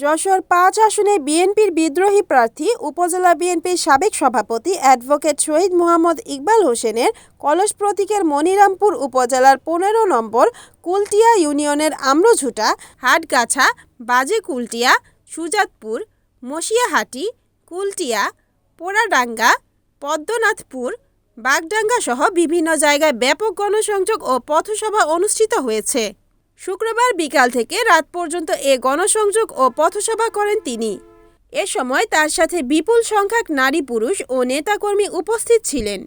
যশোর পাঁচ আসনে বিএনপির বিদ্রোহী প্রার্থী, উপজেলা বিএনপির সাবেক সভাপতি অ্যাডভোকেট শহীদ মোহাম্মদ ইকবাল হোসেনের কলস প্রতীকের মনিরামপুর উপজেলার পনেরো নম্বর কুলটিয়া ইউনিয়নের আম্রঝুটা, হাটগাছা, বাজে কুলটিয়া, সুজাতপুর, মশিয়াহাটি, কুলটিয়া, পোড়াডাঙ্গা, পদ্মনাথপুর বাগডাঙ্গা সহ বিভিন্ন জায়গায় ব্যাপক গণসংযোগ ও পথসভা অনুষ্ঠিত হয়েছে। শুক্রবার বিকাল থেকে রাত পর্যন্ত এ গণসংযোগ ও পথসভা করেন তিনি। এ সময় তার সাথে বিপুল সংখ্যক নারী পুরুষ ও নেতাকর্মী উপস্থিত ছিলেন।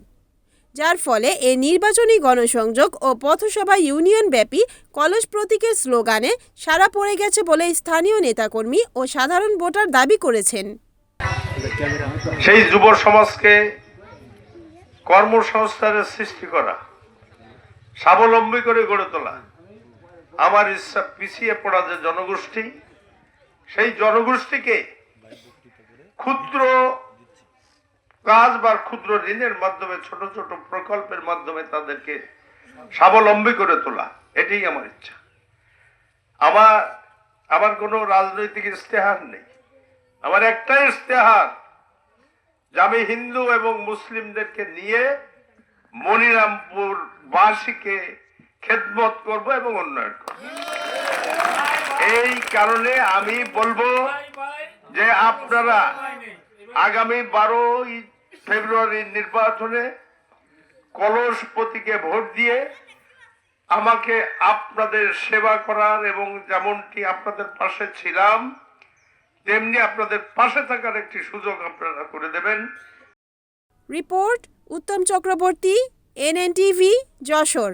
যার ফলে এ নির্বাচনী গণসংযোগ ও পথসভা ইউনিয়নব্যাপী কলস প্রতীকের স্লোগানে সারা পড়ে গেছে বলে স্থানীয় নেতাকর্মী ও সাধারণ ভোটার দাবি করেছেন। সেই যুব সমাজকে কর্মসংস্থানের সৃষ্টি করা, স্বাবলম্বী করে গড়ে তোলা আমার ইচ্ছা পিছিয়ে পড়া যে জনগোষ্ঠী, সেই জনগোষ্ঠীকে ক্ষুদ্র কাজ বা ক্ষুদ্র ঋণের মাধ্যমে, ছোট ছোট প্রকল্পের মাধ্যমে তাদেরকে স্বাবলম্বী করে তোলা, এটাই আমার ইচ্ছা। আমার আমার কোনো রাজনৈতিক ইস্তেহার নেই। আমার একটাই ইস্তেহার যে আমি হিন্দু এবং মুসলিমদেরকে নিয়ে মনিরামপুর বাসীকে খেদমত করব এবং উন্নয়ন করব। এই কারণে আমি বলব যে আপনারা আগামী বারোই ফেব্রুয়ারির নির্বাচনে কলস প্রতীকে ভোট দিয়ে আমাকে আপনাদের সেবা করার এবং যেমনটি আপনাদের পাশে ছিলাম, তেমনি আপনাদের পাশে থাকার একটি সুযোগ আপনারা করে দেবেন। Report, Uttam Chakraborty, NNTV, Jessore.